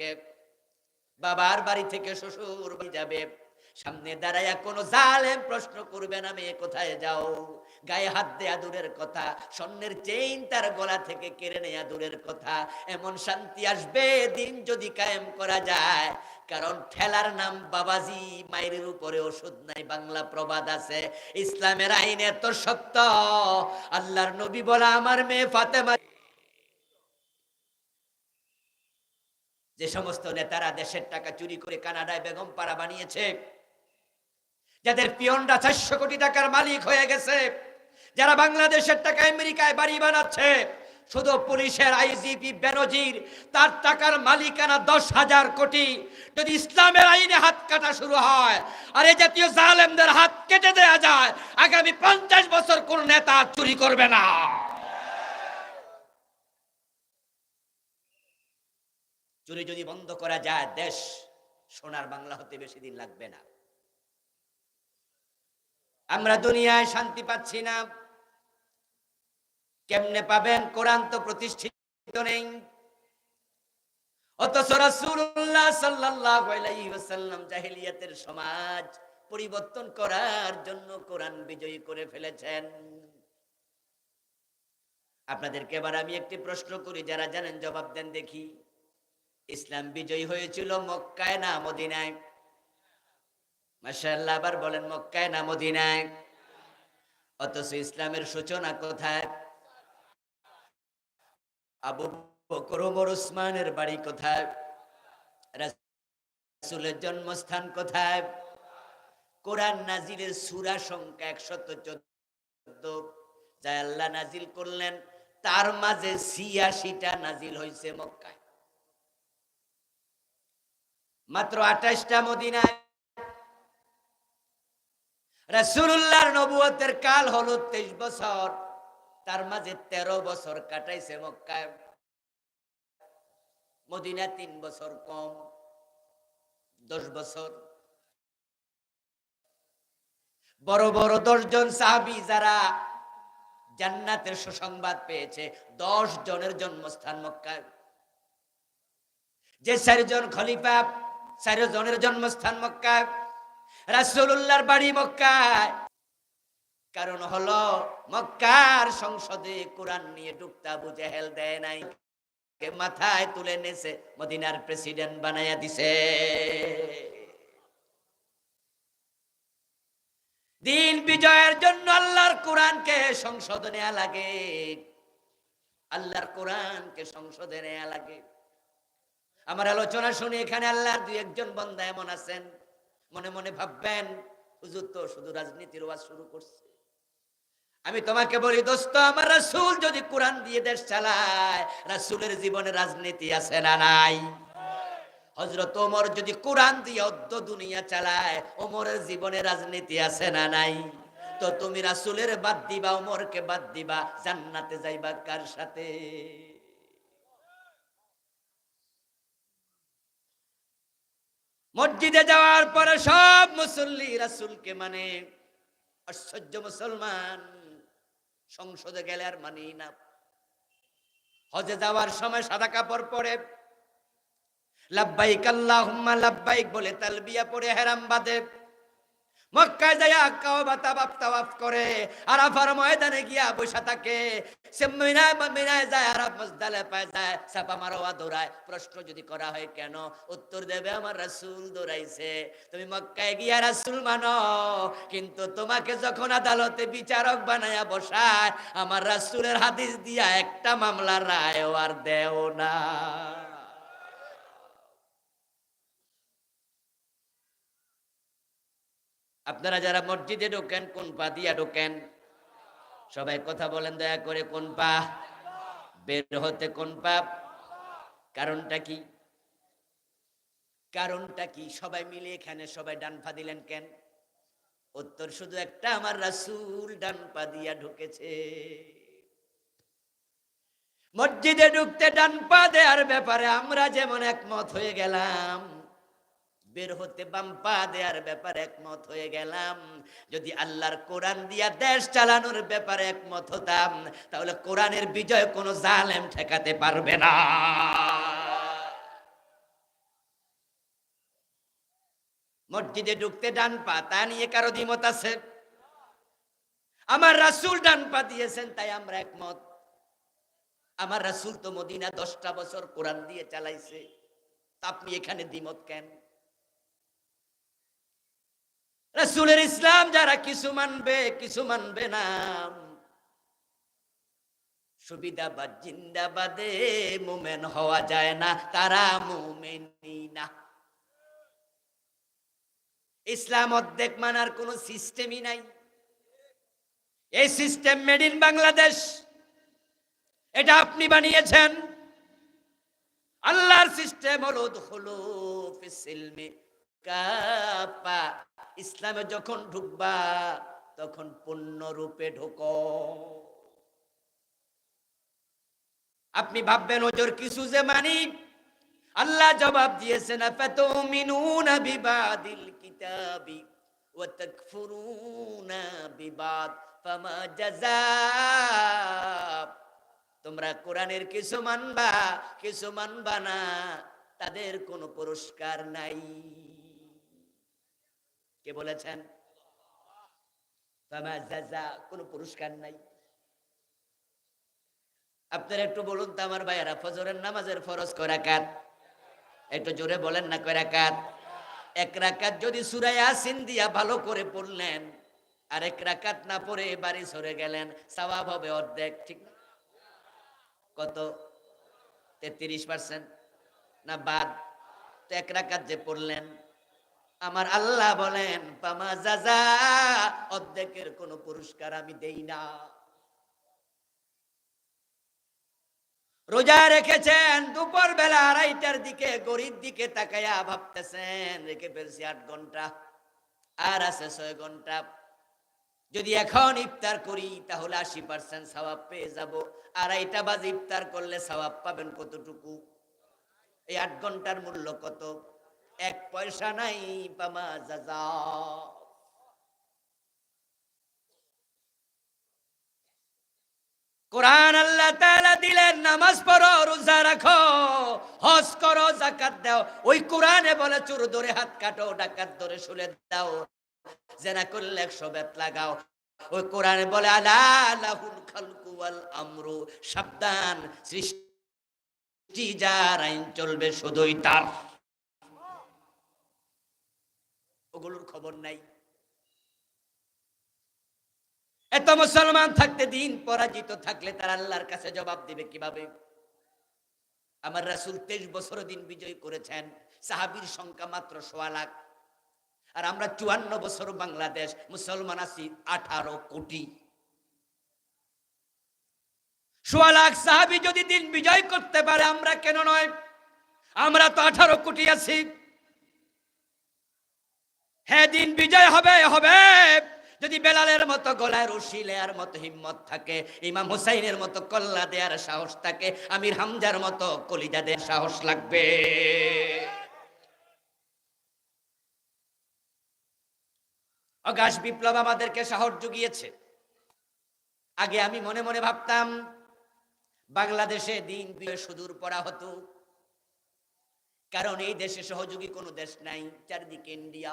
থেকে। বাবার বাড়ি থেকে শ্বশুর বাড়ি যাবে। সামনে দাঁড়াইয়া কোন জালেম প্রশ্ন করবে না, মেয়ে, কোথায় যাও? গায়ে হাত দেয়া দূরের কথা, স্বর্ণের চেইন তার গলা থেকে কেড়ে নেয়া দূরের কথা। এমন শান্তি আসবে, দিন যদি কায়েম করা যায়। কারণ ঠেলার নাম বাবাজি, মায়ের উপরে ওষুধ নাই, বাংলা প্রবাদ আছে। ইসলামের আইন এত সত্য আল্লাহর নবী বলা, আমার মেয়ে ফাতেমা যে সমস্ত নেতারা দেশের টাকা চুরি করে কানাডায় বেগম পাড়া বানিয়েছে, যাদের পিয়নরা চারশো কোটি টাকার মালিক হয়ে গেছে, যারা বাংলাদেশের টাকা আমেরিকায় বাড়ি বানাচ্ছে, শুধু পুলিশের আইজিপি বেনজির, তার টাকার মালিকানা দশ হাজার কোটি। যদি ইসলামের আইনে হাত কাটা শুরু হয়, আর এই জাতীয় জালেমদের হাত কেটে দেয়া যায়, আগামী পঞ্চাশ বছর কোন নেতা চুরি করবে না। চুরি যদি বন্ধ করা যায়, দেশ সোনার বাংলা হতে বেশি দিন লাগবে না। আমরা দুনিয়ায় শান্তি পাচ্ছি না। কেমনে পাবেন? কোরআন তো প্রতিষ্ঠিত নেই। সমাজ পরিবর্তন করার জন্য কোরআন বিজয়ী করে ফেলেছেন। আপনাদেরকে এবার আমি একটি প্রশ্ন করি, যারা জানেন, জবাব দেন দেখি। ইসলাম বিজয়ী হয়েছিল মক্কায় না মদিনায়? মাশাআল্লাহ আবার বলেন, মক্কায় না মদিনায়? অথচ ইসলামের সূচনা কোথায়? আবু বকর উসমানের বাড়ি কোথায়? জন্মস্থান কোথায়? কোরআন নাজিলের সূরা সংখ্যা একশত চোদ্দ। যা আল্লাহ নাজিল করলেন, তার মাঝে ছিয়াশিটা নাজিল হয়েছে মক্কায়। মাত্র আঠাশটা মদিনায়। রাসূলুল্লাহর কাল হলো তেইশ বছর। তার মাঝে তেরো বছর কাটাইছে মক্কায়। মদিনা তিন বছর কম, দশ বছর। বড় বড় দশজন সাহাবি যারা জান্নাতের সুসংবাদ পেয়েছে, দশ জনের জন্মস্থান মক্কায়। যে চারজন খলিফা চারজনের জন্মস্থান মক্কায়, রাসূলুল্লাহর বাড়ি মক্কায়। কারণ হলো মক্কার সংসদে কোরআন নিয়ে ডুবতা বুঝে হেল দেয় নাই মাথায় তুলে নেছে, মদিনার প্রেসিডেন্ট বানাইয়া দিছে। দিন বিজয়ের জন্য আল্লাহর কোরআনকে সংসদে নেওয়া লাগে। আল্লাহর কোরআনকে সংসদে নেওয়া লাগে। আমার আলোচনা শুনে এখানে আল্লাহর দুই একজন বন্ধা এমন আছেন। মনে মনে ভাববেন, হুজুর তো শুধু রাজনীতির ওয়াজ শুরু করছে। আমি তোমাকে বলি, দোস্ত, আমার রাসূল যদি কোরআন দিয়ে দেশ চালায়, রাসূলের জীবনে রাজনীতি আছে না নাই? হযরত ওমর যদি কোরআন দিয়ে অদ্য দুনিয়া চালায়, ওমরের জীবনে রাজনীতি আছে না নাই? তো তুমি রাসূলের বাদ দিবা, ওমরকে বাদ দিবা, জান্নাতে যাইবা কার সাথে? মসজিদে যাওয়ার পরে সব মুসল্লি রাসুলকে মানে আশ্চর্য মুসলমান। সংসদে গেলে আর মানি না। হজে যাওয়ার সময় সাদা কাপড় পরে। লাব্বাইক আল্লাহ লাভবাহিক বলে তালবিয়া পরে হেরাম বাঁধে। মক্কায় যায় কাওবা তাওয়াফ তাওয়াফ করে, আরাফার ময়দানে গিয়া বসে থাকে। সে মিনায় মিনায় যায়, আরাফ মসদালে পায়, যায় সাপা মারোয়া দৌড়ায়। প্রশ্ন যদি করা হয়, কেন? উত্তর দেবে, আমার রাসূল দৌড়াইছে। তুমি মক্কায় গিয়া রাসূল মানো। কিন্তু তোমাকে যখন আদালতে বিচারক বানায়া বসায়, আমার রাসূলের হাদিস দিয়া একটা মামলার রায় আর দেও না। আপনারা যারা মসজিদে ঢোকেন, কোন পা দিয়া ঢোকেন? সবাই কথা বলেন, দয়া করে কোন পা? বের হতে কোন পা? কারণটা কি? কারণটা কি? সবাই মিলে এখানে সবাই ডান পা দিলেন কেন? উত্তর শুধু একটা, আমার রাসূল ডান পা দিয়া ঢুকেছে। মসজিদে ঢুকতে ডান পা দেওয়ার ব্যাপারে আমরা যেমন একমত হয়ে গেলাম। বের হতে বাম পা দেওয়ার ব্যাপারে একমত হয়ে গেলাম। যদি আল্লাহর কোরআন দিয়া দেশ চালানোর ব্যাপারে একমত হতাম, তাহলে কোরআনের বিজয় কোনো জালেম ঠেকাতে পারবে না। মসজিদে ঢুকতে ডান পা, তা নিয়ে কারও দ্বিমত আছে? আমার রাসূল ডান পা দিয়েছেন, তাই আমরা একমত। আমার রাসূল তো মদিনা দশটা বছর কোরআন দিয়ে চালাইছে। আপনি এখানে দ্বিমত কেন? রাসূলের ইসলাম যারা কিছু মানবে কিছু মানবে না। সুবিধাবাদ, জিন্দাবাদে মোমেন হওয়া যায় না, তারা মোমেনি না। ইসলাম অর্ধেক মানার কোনো সিস্টেমই নাই। এই সিস্টেম মেড ইন বাংলাদেশ। এটা আপনি বানিয়েছেন। আল্লাহর সিস্টেম হলো হলো ফিসিলমে কাপা ইসলামে যখন ঢুকবা, তখন পূর্ণরূপে ঢোকো। আপনি ভাববেন, ওজোর কিছু যে মানি? আল্লাহ জবাব দিয়েছেন, আফাতুমিনুনা বিবাদিল কিতাবি ওয়া বিবাদ তোমরা কোরআনের কিছু মানবা কিছু মানবা না, তাদের কোনো পুরস্কার নাই। কে বলেছেন? কোনো পুরস্কার নাই। আপনারা একটু বলুন তো আমার ভাইয়েরা, ফজরের নামাজের ফরজ কয় রাকাত? একটু জোরে বলেন না কয় রাকাত? এক রাকাত যদি সুরাই আসিন দিয়া ভালো করে পড়লেন, আর এক রাকাত না পড়ে বাড়ি সরে গেলেন, সওয়াব হবে অর্ধেক, ঠিক কত? তেত্রিশ পার্সেন্ট, না বাদ? তো এক রাকাত যে পড়লেন আমার আল্লাহ বলেন পামা জাজা, অর্ধেকের কোনো পুরস্কার আমি দেই না। রোজা রেখেছেন দুপুর বেলা আড়াইটার দিকে গরিব দিকে তাকাইয়া ভাবতেছেন, রেখে ফেলছি আট ঘণ্টা, আর আছে ছয় ঘণ্টা। যদি এখন ইফতার করি, তাহলে আশি পার্সেন্ট সবাব পেয়ে যাব। আড়াইটা বাজে ইফতার করলে সবাব পাবেন কতটুকু? এই আট ঘণ্টার মূল্য কত? এক পয়সা নাই পামা যা কোরআন আল্লাহ তাআলা দিলেন, নামাজ পড়ো, রোজা রাখো, হজ করো, যাকাত দাও। ওই কোরআনে বলে, চোর ধরে হাত কাটো, ডাকাত ধরে শুলে দাও, জেনা করলে একশো বেত লাগাও। ওই কোরআনে বলে, আলা লাহুল খালকু ওয়াল আমরু, সাবধান, সৃষ্টি যার আইন চলবে শুধুই তার। ওগুলোর খবর নাই। এত মুসলমান থাকতে দিন পরাজিত থাকলে তারা আল্লাহর কাছে জবাব দিবে কীভাবে? আমার রাসুল তেইশ বছর দিন বিজয় করেছেন, সাহাবির সংখ্যা মাত্র সোয়া লাখ। আর আমরা চুয়ান্ন বছর বাংলাদেশ, মুসলমান আছি আঠারো কোটি। সোয়া লাখ সাহাবি যদি দিন বিজয় করতে পারে, আমরা কেন নয়? আমরা তো আঠারো কোটি আছি। হ্যাঁ দিন বিজয় হবে হবে। যদি বেলালের মতো গলায় রশি লেয়ার মতো হিম্মত থাকে, ইমাম হুসাইনের মতো কল্লা দেয়ার সাহস থাকে, আমির হামজার মতো কলিজা দেয়ার সাহস লাগবে। অগাশ বিপ্লব আমাদেরকে সাহস জুগিয়েছে। আগে আমি মনে মনে ভাবতাম, বাংলাদেশে দিন বিয়ে সুদূর পড়া হতো। কারণ এই দেশে সহযোগী কোনো দেশ নাই, চারদিকে ইন্ডিয়া।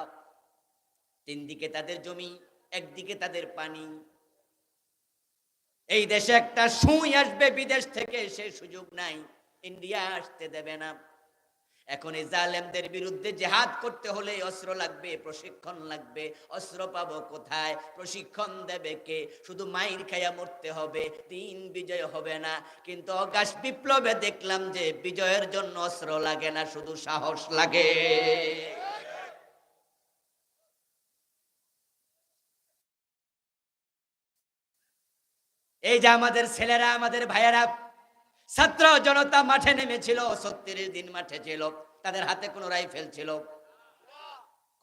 তিন দিকে তাদের জমি, একদিকে তাদের পানি। এই দেশে একটা সুই আসবে, বিদেশ থেকে সে সুযোগ নাই, ইন্ডিয়া আসতে দেবে না। এখন এই জালেমদের বিরুদ্ধে জেহাদ করতে হলে অস্ত্র লাগবে, প্রশিক্ষণ লাগবে। অস্ত্র পাবো কোথায়? প্রশিক্ষণ দেবে কে? শুধু মাইর খাইয়া মরতে হবে তিন বিজয় হবে না। কিন্তু অগাশ বিপ্লবে দেখলাম যে বিজয়ের জন্য অস্ত্র লাগে না, শুধু সাহস লাগে। এই যে আমাদের ছেলেরা, আমাদের ভাইয়েরা, ছাত্র জনতা মাঠে নেমেছিল, ছত্রিশ দিন মাঠে ছিল, তাদের হাতে কোনো রাইফেল ছিল।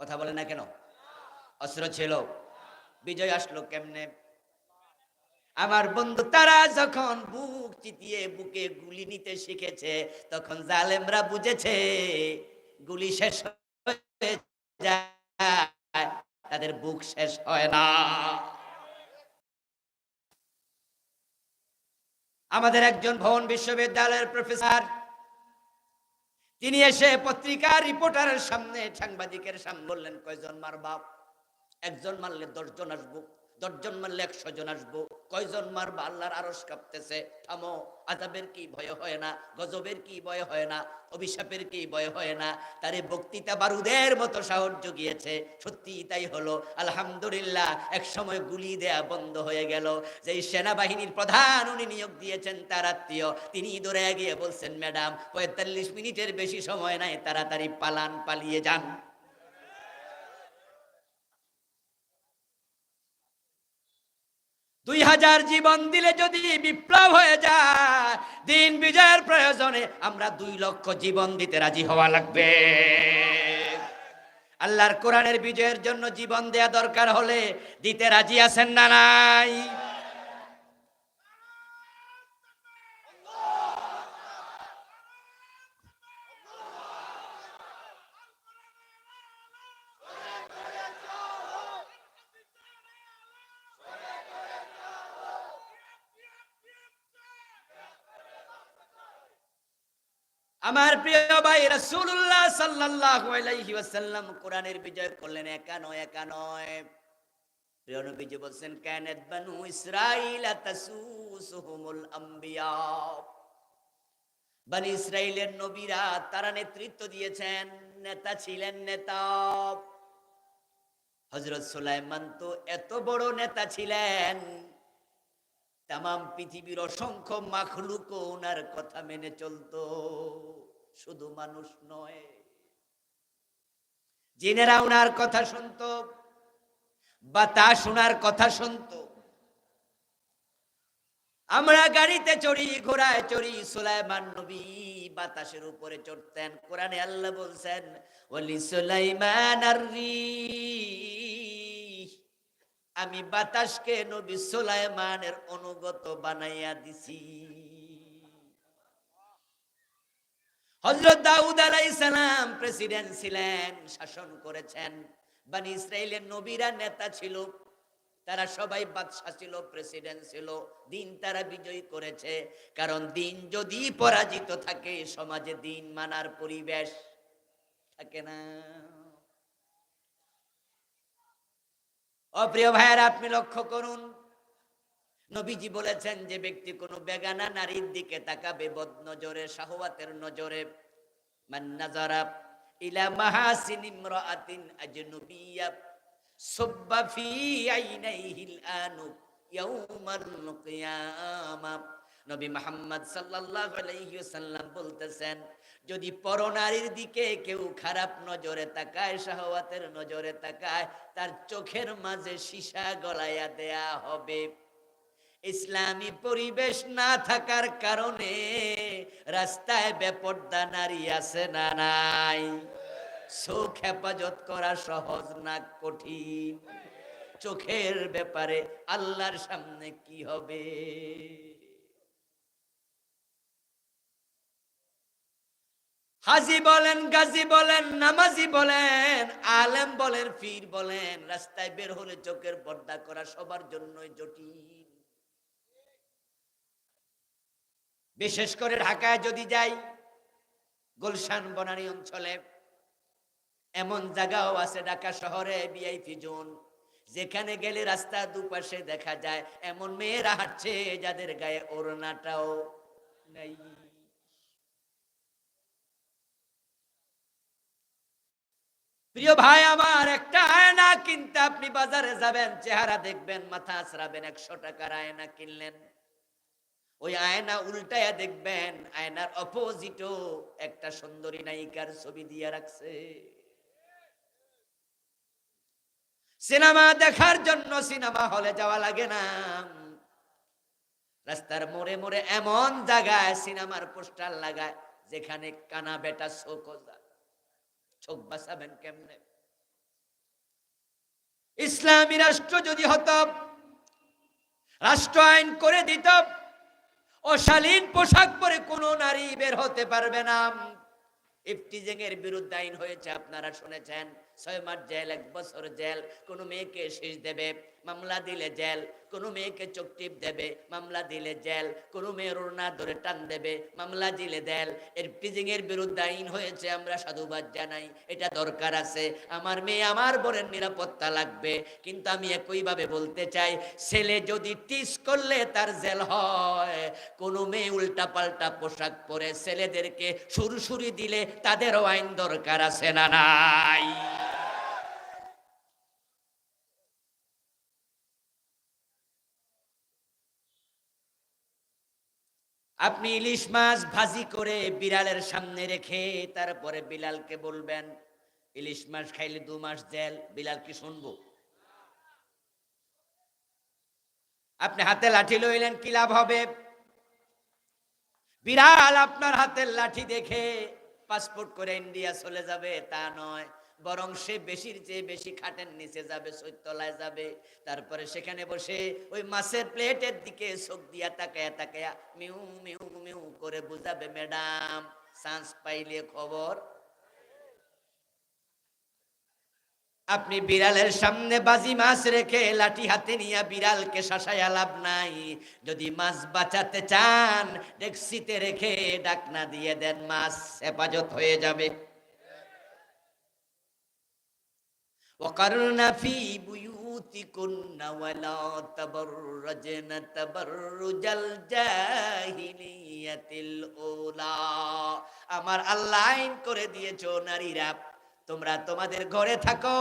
কথা বলে না কেন? অস্ত্র ছিল। বিজয় আসলো কেমনে? আমার বন্ধু তারা যখন বুক চিতিয়ে বুকে গুলি নিতে শিখেছে, তখন জালেমরা বুঝেছে, গুলি শেষ হয়ে যায়, তাদের বুক শেষ হয় না। আমাদের একজন ভবন বিশ্ববিদ্যালয়ের প্রফেসর, তিনি এসে পত্রিকার রিপোর্টারের সামনে সাংবাদিকের সামনে বললেন, কয়জন মার বাপ একজন মারলে দশজন আসব। দশজন মারলে একশো জন আসব। কয়জন মারবা? আল্লাহর আরস কাঁপতেছে। থামো আজাবের কি ভয় হয় না? গজবের কি ভয় হয় না? অভিশাপের কি ভয় হয় না? তার বক্তৃতা বারুদের মতো সাহস জুগিয়েছে। সত্যি তাই হলো। আলহামদুলিল্লাহ, এক সময় গুলি দেয়া বন্ধ হয়ে গেল। যেই সেনাবাহিনীর প্রধান উনি নিয়োগ দিয়েছেন, তার আত্মীয়। তিনি দৌড়ে গিয়ে বলছেন, ম্যাডাম, পঁয়তাল্লিশ মিনিটের বেশি সময় নাই, তাড়াতাড়ি পালান, পালিয়ে যান। দুই হাজার জীবন দিলে যদি বিপ্লব হয়ে যায়, দিন বিজয়ের প্রয়োজনে আমরা দুই লক্ষ জীবন দিতে রাজি হওয়া লাগবে। আল্লাহর কোরআনের বিজয়ের জন্য জীবন দেয়া দরকার হলে দিতে রাজি আছেন না নাই? আমার প্রিয় ভাই রাসূলুল্লাহ সাল্লাল্লাহু আলাইহি ওয়াসাল্লাম কোরআনের বিজয় করলেন একা নয় একা নয়। প্রিয় নবীজি বলছেন, কানাত বানু ইসরাইল তাসুসুহুমুল আম্বিয়া। বনি ইসরাইলের নবীরা তারা নেতৃত্ব দিয়েছেন, নেতা ছিলেন নেতা। হযরত সুলাইমান তো এত বড় নেতা ছিলেন তাম পৃথিবীর অসংখ্য মাখলুক ওনার কথা মেনে চলতো। শুধু মানুষ নয়। জিনেরা ওনার কথা শুনতো, বাতাস ওনার কথা শুনতো। আমরা গাড়িতে চড়ি, ঘোড়ায় চড়ি, সুলাইমান নবী বাতাসের উপরে চড়তেন। কোরআনে আল্লাহ বলছেন, ওলি সুলাইমান আমি বাতাসকে নবী সুলাইমানের অনুগত বানাইয়া দিছি। হজরত দাউদ আলাইসালাম প্রেসিডেন্ট ছিলেন, শাসন করেছেন। বানি ইসরায়েলের নবীরা নেতা ছিল, তারা সবাই বাদশাহ ছিল, প্রেসিডেন্ট ছিল, দিন তারা বিজয়ী করেছে। কারণ দিন যদি পরাজিত থাকে, সমাজে দিন মানার পরিবেশ থাকে না। অপ্রিয় ভাইয়ের, আপনি লক্ষ্য করুন। নবীজি বলেছেন যে ব্যক্তি কোনো বেগানা নারীর দিকে তাকাবে বদ নজরে শাহওয়াতের নজরে। মান নাজারা ইলা মাহাসিন ইমরাআতিন আজনবিয়া, সুব্বা ফি আইনাইহিল আনু ইয়াউমাল কিয়ামা। নবী মুহাম্মদ সাল্লাল্লাহু আলাইহি ওয়াসাল্লাম বলতেছেন যদি পরনারীর দিকে কেউ খারাপ নজরে তাকায়, শাহওয়াতের নজরে তাকায়, তার চোখের মাঝে সীসা গলাইয়া দেয়া হবে। ইসলামী পরিবেশ না থাকার কারণে রাস্তায় বেপর্দা নারী আছে না নাই। চোখ হেফাজত করা সহজ না কঠিন। চোখের ব্যাপারে আল্লাহর সামনে কি হবে? হাজি বলেন, গাজী বলেন, নামাজি বলেন, আলেম বলেন ফির বলেন, রাস্তায় বের হলে চোখের পর্দা করা সবার জন্যই জটিল। বিশেষ করে ঢাকায় যদি যাই, গুলশান, বনানী অঞ্চলে, এমন জায়গাও আছে ঢাকা শহরে বিআইপি জোন, যেখানে গেলে রাস্তা দুপাশে দেখা যায়, এমন মেয়েরা হাঁটছে যাদের গায়ে ওড়নাটাও নেই। প্রিয় ভাই, আমার একটা আয়না কিনতে আপনি বাজারে যাবেন, চেহারা দেখবেন, মাথা আছড়াবেন, একশো টাকার আয়না কিনলেন। ওই আয়না উল্টায়া দেখবেন, আয়নার অপোজিটও একটা সুন্দরী নায়িকার ছবি দিয়ে রাখছে। সিনেমা দেখার জন্য সিনেমা হলে যাওয়া লাগে না। রাস্তার মোড়ে মোড়ে এমন জায়গায় সিনেমার পোস্টার লাগায়, যেখানে কানা বেটা চোখ চোখ বাঁচাবেন কেমনে? ইসলামী রাষ্ট্র যদি হত, রাষ্ট্র আইন করে দিত, অশালীন পোশাক পরে কোন নারী বের হতে পারবে না। ইফটিজিং এর বিরুদ্ধে আইন হয়েছে, আপনারা শুনেছেন, ছয় মাস জেল, এক বছর জেল, কোন মেয়েকে শেষ দেবে। মামলা দিলে জেল, কোনো মেয়েকে চোখ টিপ দেবে, মামলা দিলে জেল, কোনো মেয়ের ওড়না ধরে টান দেবে, মামলা দিলে দেল। এর টিজিং এর বিরুদ্ধে আইন হয়েছে, আমরা সাধুবাদ জানাই, এটা দরকার আছে। আমার মেয়ে আমার বোনের নিরাপত্তা লাগবে, কিন্তু আমি একইভাবে বলতে চাই, ছেলে যদি টিস করলে তার জেল হয়, কোনো মেয়ে উল্টা পাল্টা পোশাক পরে ছেলেদেরকে সুরসুরি দিলে তাদেরও আইন দরকার আছে না নাই? আপনি ইলিশ মাছ ভাজি করে বিড়ালের সামনে রেখে তারপরে বিলালকে বলবেন, ইলিশ মাছ খাইলে দু মাস জেল, বিলাল কি শুনব? আপনি হাতে লাঠি লইলেন, কি লাভ হবে? বিড়াল আপনার হাতের লাঠি দেখে পাসপোর্ট করে ইন্ডিয়া চলে যাবে, তা নয়। বরং সে বেশির চেয়ে বেশি খাটের নিচে যাবে সৈতলায় যাবে। তারপরে সেখানে বসে ওই মাছের প্লেটের দিকে চোখ দিয়া তাকায়া তাকায়া মিউ মিউ মিউ করে বুঝাবে, ম্যাডাম, চান্স পাইলে খবর? আপনি বিড়ালের সামনে বাজি মাছ রেখে লাঠি হাতে নিয়ে বিড়ালকে শাসায়া লাভ নাই। যদি মাছ বাঁচাতে চান, ডেক্সিতে রেখে ডাকনা দিয়ে দেন, মাছ হেফাজত হয়ে যাবে। وقرن في بيوتكن ولا تبرجن تبرج الجاهلية الأولى আমার আল্লাহ আইন করে দিয়েছো নারীরা তোমরা তোমাদের ঘরে থাকো,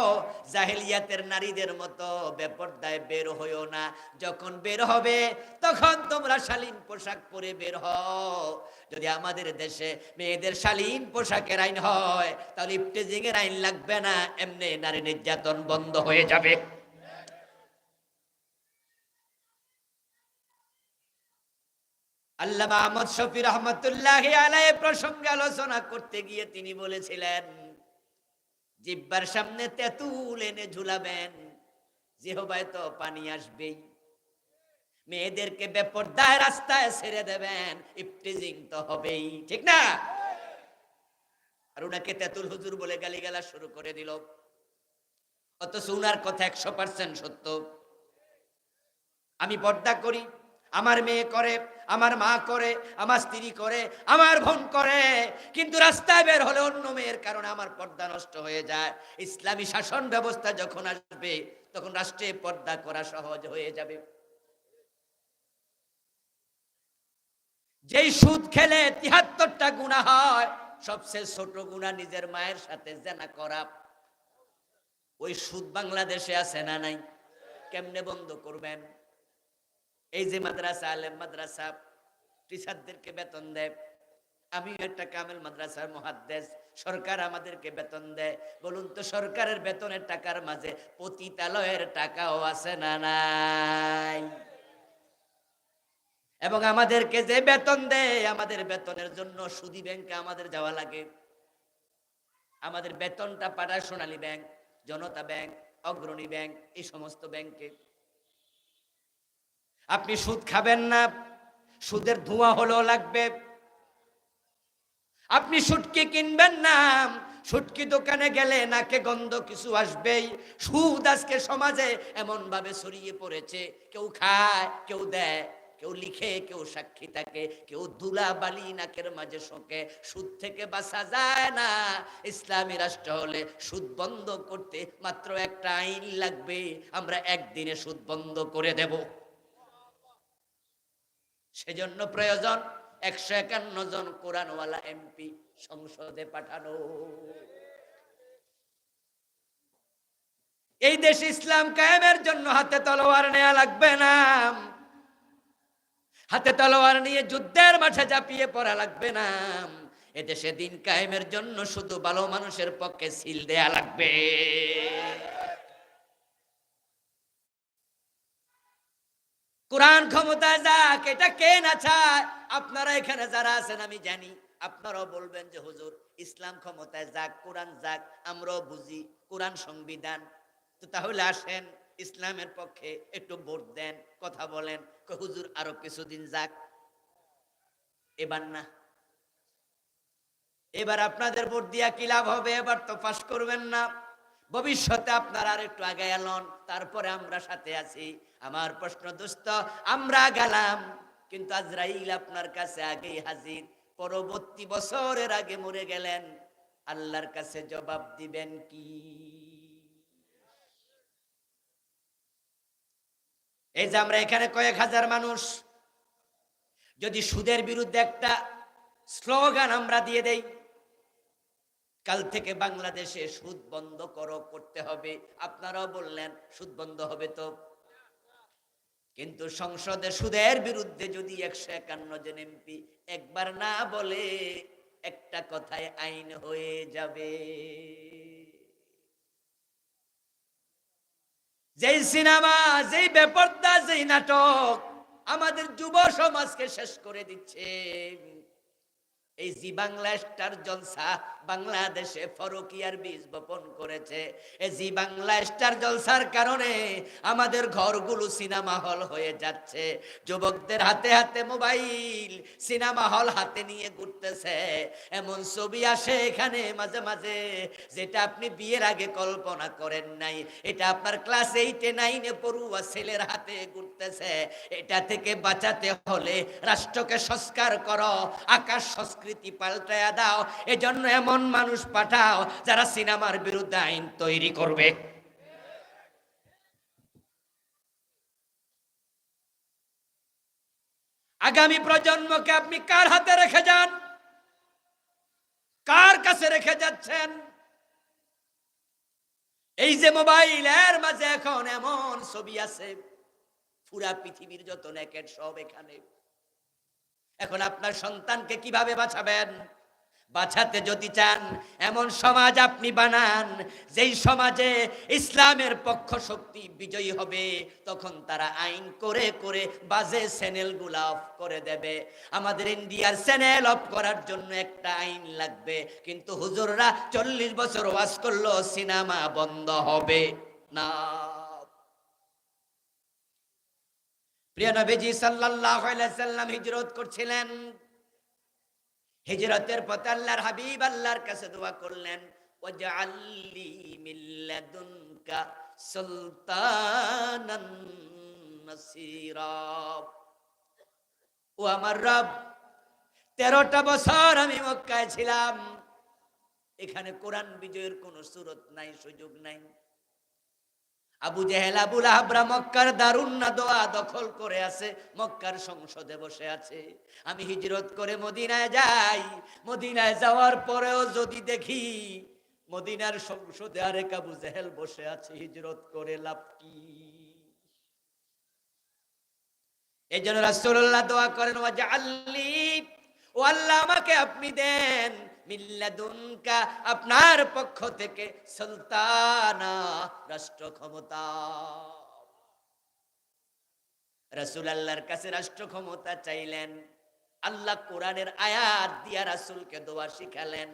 জাহেলিয়াতের নারীদের মতো বেপর্দায় বের হইও না। যখন বের হবে, তখন তোমরা শালীন পোশাক পরে বের হও। যদি আমাদের দেশে মেয়েদের শালীন পোশাকের আইন হয়, তাহলে ইফটেজিং এর আইন লাগবে না, এমনি নারী নির্যাতন বন্ধ হয়ে যাবে। আল্লামা আহমদ শফি রহমতুল্লাহ আলাই প্রসঙ্গে আলোচনা করতে গিয়ে তিনি বলেছিলেন জিব্বার সামনে তেঁতুল এনে ঝুলাবেন। যে জিহবায় তো পানি আসবেই। মেয়েদেরকে বেপরদায় রাস্তায় ছেড়ে দেবেন, ইফটিজিং তো হবেই, ঠিক না? আর ওনাকে তেঁতুল হুজুর বলে গালিগালা শুরু করে দিল। অথচ উনার কথা একশো পার্সেন্ট সত্য। আমি পর্দা করি আমার মেয়ে করে, আমার মা করে, আমার স্ত্রী করে, আমার বোন করে, কিন্তু রাস্তায় বের হলে অন্য মেয়ের কারণে আমার পর্দা নষ্ট হয়ে যায়। ইসলামী শাসন ব্যবস্থা যখন আসবে, তখন রাষ্ট্রে পর্দা করা সহজ হয়ে যাবে। যেই সুদ খেলে তিহাত্তরটা গুণা হয়, সবচেয়ে ছোট গুণা নিজের মায়ের সাথে জেনা করা। ওই সুদ বাংলাদেশে আছে না নাই? কেমনে বন্ধ করবেন? এই যে মাদ্রাসা, আলেম মাদ্রাসা, টিচারদেরকে বেতন দেয়। আমিও একটা কামেল মাদ্রাসার মহাদ্দেশ। সরকার আমাদেরকে বেতন দেয়। বলুন তো, সরকারের বেতনের টাকার মাঝে পতিতালয়ের টাকাও আছে না নাই? এবং আমাদেরকে যে বেতন দেয়, আমাদের বেতনের জন্য সুদি ব্যাংকে আমাদের যাওয়া লাগে। আমাদের বেতনটা পাঠায় Sonali bank, Janata bank, Agrani bank, এই সমস্ত ব্যাংকে। আপনি সুদ খাবেন না, সুদের ধোঁয়া হলেও লাগবে। আপনি সুটকি কিনবেন না, সুটকি দোকানে গেলে নাকে গন্ধ কিছু আসবেই। সুদ আজকে সমাজে এমন ভাবে ছড়িয়ে পড়েছে, কেউ খায়, কেউ দেয়, কেউ লিখে, কেউ সাক্ষী থাকে, কেউ দুলা বালি নাকের মাঝে শোকে। সুদ থেকে বাঁচা যায় না, ইসলামী রাষ্ট্র হলে সুদ বন্ধ করতে মাত্র একটা আইন লাগবে, আমরা একদিনে সুদ বন্ধ করে দেব। সেজন্য প্রয়োজন একশো একান্ন জন কোরআনওয়ালা এমপি সংসদে পাঠানো। এই দেশ ইসলাম কায়েমের জন্য হাতে তলোয়ার নেওয়া লাগবে না। হাতে তলোয়ার নিয়ে যুদ্ধের মাঠে ঝাঁপিয়ে পড়া লাগবে না। এদেশে দিন কায়েমের জন্য শুধু ভালো মানুষের পক্ষে সিল দেয়া লাগবে। কোরআন ক্ষমতায় যাক, এটা কে না চায়? আপনারা এখানে যারা আছেন, আমি জানি। আপনারাও বলবেন যে, হুজুর, ইসলাম ক্ষমতায় যাক, কোরআন যাক, আমরাও বুঝি, কোরআন সংবিধান। তো তাহলে আসেন, ইসলামের পক্ষে একটু ভোট দেন, কথা বলেন হুজুর, আরও কিছুদিন যাক। এবার না। এবার আপনাদের ভোট দিয়া কি লাভ হবে? এবার তো পাস করবেন না। ভবিষ্যতে আপনারা আর একটু আগে এলন, তারপরে আমরা সাথে আছি। আমার প্রশ্ন, দোস্ত, আমরা গেলাম, কিন্তু আজরাইল আপনার কাছে আগেই হাজির। পরবর্তী বছরের আগে মরে গেলেন। আল্লাহর কাছে জবাব দিবেন কি? এই যে আমরা এখানে কয়েক হাজার মানুষ, যদি সুদের বিরুদ্ধে একটা স্লোগান আমরা দিয়ে দেই কাল থেকে বাংলাদেশে সুদ বন্ধ করো, করতে হবে। আপনারাও বললেন, সুদ বন্ধ হবে তো? কিন্তু সংসদে সুদের বিরুদ্ধে যদি একশো একান্ন জন এমপি একবার না বলে, একটা কথায় আইন হয়ে যাবে। যেই সিনেমা, যেই বেপর্দা, যেই নাটক আমাদের যুব সমাজকে শেষ করে দিচ্ছে। এই জি বাংলা স্টার জলসা বাংলাদেশে ফরকিয়ার বীজ বপন করেছে। এই জি বাংলা স্টার জলসার কারণে আমাদের ঘরগুলো সিনেমা হল হয়ে যাচ্ছে। যুবকদের হাতে হাতে মোবাইল সিনেমা হল হাতে নিয়ে ঘুরতেছে। এমন ছবি আসে এখানে মাঝে মাঝে, যেটা আপনি বিয়ের আগে কল্পনা করেন নাই। এটা আপনার ক্লাস এইটে নাইনে পড়ুয়া ছেলের হাতে ঘুরতেছে। এটা থেকে বাঁচাতে হলে রাষ্ট্রকে সংস্কার করো, আকাশ সংস্কৃতি পাল্টায়া দাও। এজন্য এমন মানুষ পাঠাও যারা সিনেমার বিরুদ্ধে আইন তৈরি করবে। আগামী প্রজন্মকে আপনি কার হাতে রেখে যান? কার কাছে রেখে যাচ্ছেন? এই যে মোবাইল, এর মাঝে এখন এমন ছবি আছে। পুরা পৃথিবীর যত নেকেট সব এখানে। এখন আপনার সন্তানকে কীভাবে বাঁচাবেন? বাঁচাতে যদি চান, এমন সমাজ আপনি বানান, যেই সমাজে ইসলামের পক্ষ শক্তি বিজয়ী হবে, তখন তারা আইন করে করে বাজে চ্যানেলগুলো অফ করে দেবে। আমাদের ইন্ডিয়ার চ্যানেল অফ করার জন্য একটা আইন লাগবে, কিন্তু হুজুররা চল্লিশ বছর ওয়াজ করল, সিনেমা বন্ধ হবে। না। প্রিয় নবীজি সাল্লাল্লাহু আলাইহি সাল্লাম হিজরত করছিলেন। হিজরতের পথে আল্লাহর হাবিব আল্লাহর কাছে দোয়া করলেন, ওয়াজআললি মিল্লাদুনকা সুলতানান নাসিরা। ও আমার রব, তেরোটা বছর আমি মক্কায় ছিলাম। এখানে কোরআন বিজয়ের কোনো সুরত নাই, সুযোগ নাই। আবু জেহেল আবুল আহবরা মক্কার দারুন্না দোয়া দখল করে আছে, মক্কার সংসদে বসে আছে। আমি হিজরত করে মদিনায় যাই, মদিনায় যাওয়ার পরেও যদি দেখি মদিনার সংসদে আরেক আবু জেহেল বসে আছে, হিজরত করে লাভ কি? এই জন্য রাসূলুল্লাহ দোয়া করেন ও আল্লাহ আমাকে আপনি দেন মিল্লাদুনকা আপনার পক্ষ থেকে সুলতানা রাষ্ট্র ক্ষমতা রাসূল আল্লাহর কাছে রাষ্ট্র ক্ষমতা চাইলেন। আল্লাহ কোরআনের আয়াত দিয়া রাসূলকে দোয়া শিখালেন।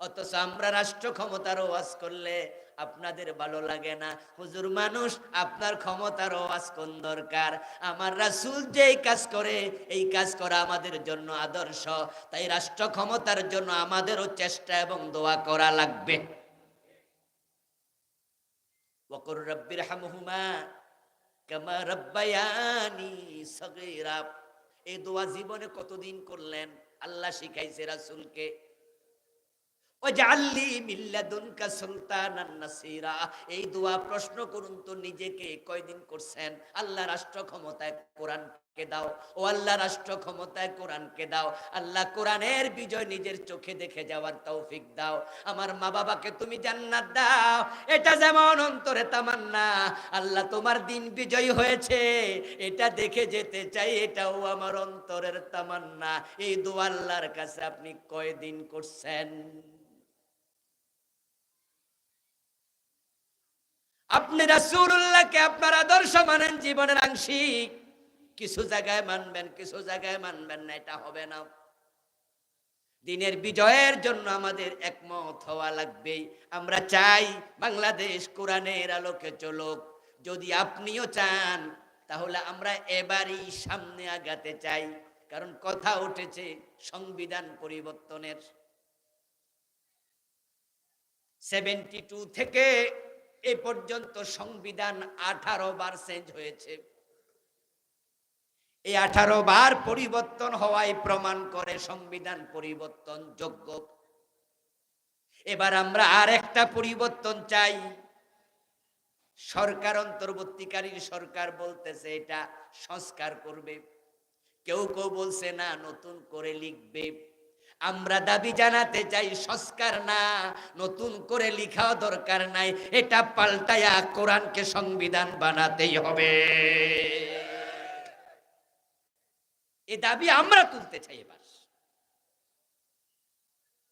অথচ আমরা রাষ্ট্র ক্ষমতার ওয়াজ করলে আপনাদের ভালো লাগে না। হুজুর মানুষ, আপনার ক্ষমতার ওয়াজ কোন দরকার? আমার রাসূল যেই কাজ করে, এই কাজ করা আমাদের জন্য আদর্শ। তাই রাষ্ট্র ক্ষমতার জন্য আমাদেরও চেষ্টা এবং দোয়া করা লাগবে। ওয়াকুর রব্বির হামহুমা কামা রব্বায়ানি সগীরা। এই দোয়া জীবনে কতদিন করলেন? আল্লাহ শিখাইছে রাসূলকে। এই দোয়া প্রশ্ন করুন তো নিজেকে, কয়দিন করছেন? আল্লাহ রাষ্ট্র ক্ষমতায় কোরআনকে দাও। ও আল্লাহ রাষ্ট্র ক্ষমতায় কোরআনকে দাও। আল্লাহ কোরআনের বিজয় নিজের চোখে দেখে যাওয়ার তৌফিক দাও। আমার মা বাবাকে তুমি জান্নাত দাও। এটা যেমন অন্তরে তামান্না। আল্লাহ তোমার দিন বিজয় হয়েছে। এটা দেখে যেতে চাই, এটাও আমার অন্তরের তামান্না। এই দোয়া আল্লাহর কাছে আপনি কয়দিন করছেন? আপনি রাসূলুল্লাহকে আপনার আদর্শ মানেন জীবনের আংশিক। কিছু জায়গায় মানবেন, কিছু জায়গায় মানবেন না, এটা হবে না। দিনের বিজয়ের জন্য আমাদের একমত হওয়া লাগবে আমরা চাই বাংলাদেশ কোরআনের আলোকে চলুক। যদি আপনিও চান, তাহলে আমরা এবারই সামনে আগাতে চাই। কারণ কথা উঠেছে সংবিধান পরিবর্তনের। সেভেন্টি টু থেকে এ পর্যন্ত সংবিধান আঠারো বার চেঞ্জ হয়েছে। এই আঠারো বার পরিবর্তন হওয়ায় প্রমাণ করে সংবিধান পরিবর্তন যোগ্য। এবার আমরা আর একটা পরিবর্তন চাই। সরকার অন্তর্বর্তীকারী সরকার বলতেছে এটা সংস্কার করবে। কেউ কেউ বলছে না, নতুন করে লিখবে। আমরা দাবি জানাতে চাই, সংস্কার না, নতুন করে লিখাও দরকার নাই, এটা পাল্টায়া কোরআনকে সংবিধান বানাতেই হবে। এ দাবি আমরা তুলতে চাই এবার।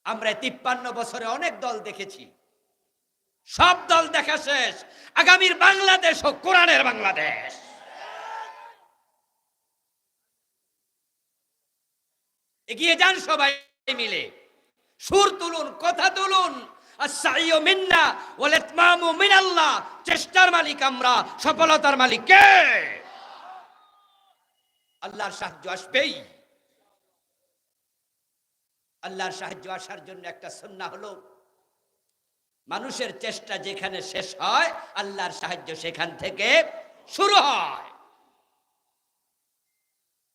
আমরা তিপ্পান্ন বছরে অনেক দল দেখেছি। সব দল দেখা শেষ। আগামীর বাংলাদেশ ও কোরআনের বাংলাদেশ। এগিয়ে যান সবাই। মিলে। সুর তুলুন, কথা তুলুন। চেষ্টার মালিক আমরা, সফলতার মালিক কে? আল্লাহর সাহায্য আসবেই। আল্লাহর সাহায্য আসার জন্য একটা সন্না হলো, মানুষের চেষ্টা যেখানে শেষ হয়, আল্লাহর সাহায্য সেখান থেকে শুরু হয়।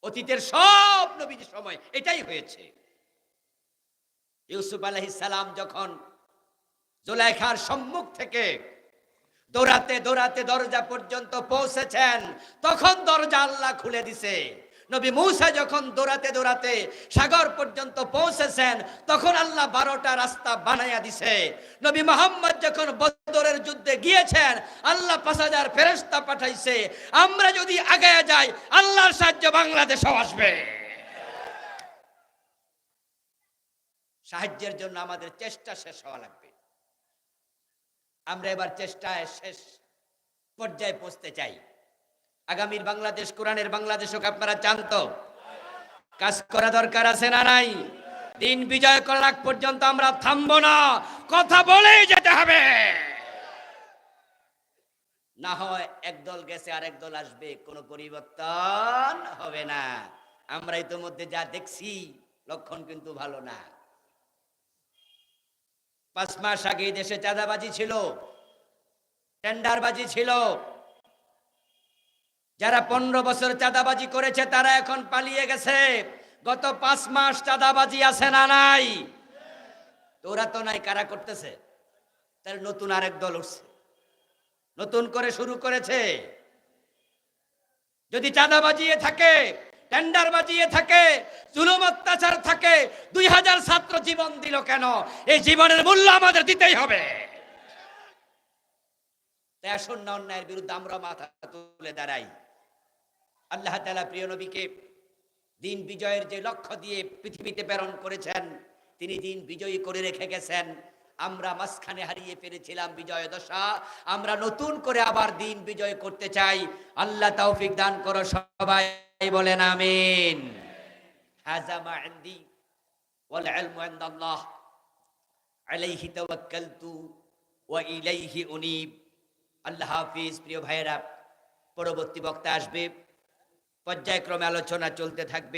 অতীতের সব নবীর সময় এটাই হয়েছে। ইউসুফ সালাম যখন জোলাইখার সম্মুখ থেকে দৌড়াতে দৌড়াতে দরজা পর্যন্ত পৌঁছেছেন, তখন দরজা আল্লাহ খুলে দিছে। নবী মূসা যখন দৌড়াতে দৌড়াতে সাগর পর্যন্ত পৌঁছেছেন, তখন আল্লাহ বারোটা রাস্তা বানাইয়া দিছে। নবী মোহাম্মদ যখন বদরের যুদ্ধে গিয়েছেন, আল্লাহ পাঁচ হাজার ফেরেস্তা পাঠাইছে, আমরা যদি আগায় যাই, আল্লাহর সাহায্য বাংলাদেশও আসবে। সাহায্যের জন্য আমাদের চেষ্টা শেষ হওয়া লাগবে। আমরা এবার চেষ্টায় শেষ পর্যায়ে পৌঁছতে চাই। আগামীর বাংলাদেশ, কোরআনের বাংলাদেশ হোক, আপনারা চান কাজ করা দরকার আছে না নাই? দিন বিজয় করার আগ পর্যন্ত আমরা থামবো না। কথা বলেই যেতে হবে। না হয় একদল গেছে আর একদল আসবে, কোনো পরিবর্তন হবে না। আমরা ইতোমধ্যে যা দেখছি, লক্ষণ কিন্তু ভালো না। পাঁচ মাস আগে দেশে চাঁদাবাজি ছিল, টেন্ডারবাজি ছিল। যারা পনেরো বছর চাঁদাবাজি করেছে, তারা এখন পালিয়ে গেছে। গত পাঁচ মাস চাঁদাবাজি আছে না নাই? তো ওরা তো নাই, কারা করতেছে? তার নতুন আরেক দল উঠছে। নতুন করে শুরু করেছে। যদি চাঁদা বাজিয়ে থাকে টেন্ডার বাজিয়ে থাকে, জুলুম অত্যাচার থাকে, দুই হাজার ছাত্র জীবন দিল কেন? এই জীবনের মূল্য আমাদের দিতেই হবে। তাই আসুন অন্যায়ের বিরুদ্ধে আমরা মাথা তুলে দাঁড়াই। আল্লাহ তালা প্রিয় নবীকে দিন বিজয়ের যে লক্ষ্য দিয়ে পৃথিবীতে প্রেরণ করেছেন, তিনি দিন বিজয়ী করে রেখে গেছেন। আমরা মাঝখানে হারিয়ে ফেলেছিলাম বিজয় দশা। আমরা নতুন করে আবার দিন বিজয় করতে চাই। আল্লাহ তৌফিক দান করো সবাই, বলেন আমিন। ইলাইহি আল্লাহ হাফিজ, প্রিয় ভাইয়েরা, পরবর্তী বক্তা আসবে। পর্যায়ক্রমে আলোচনা চলতে থাকবে।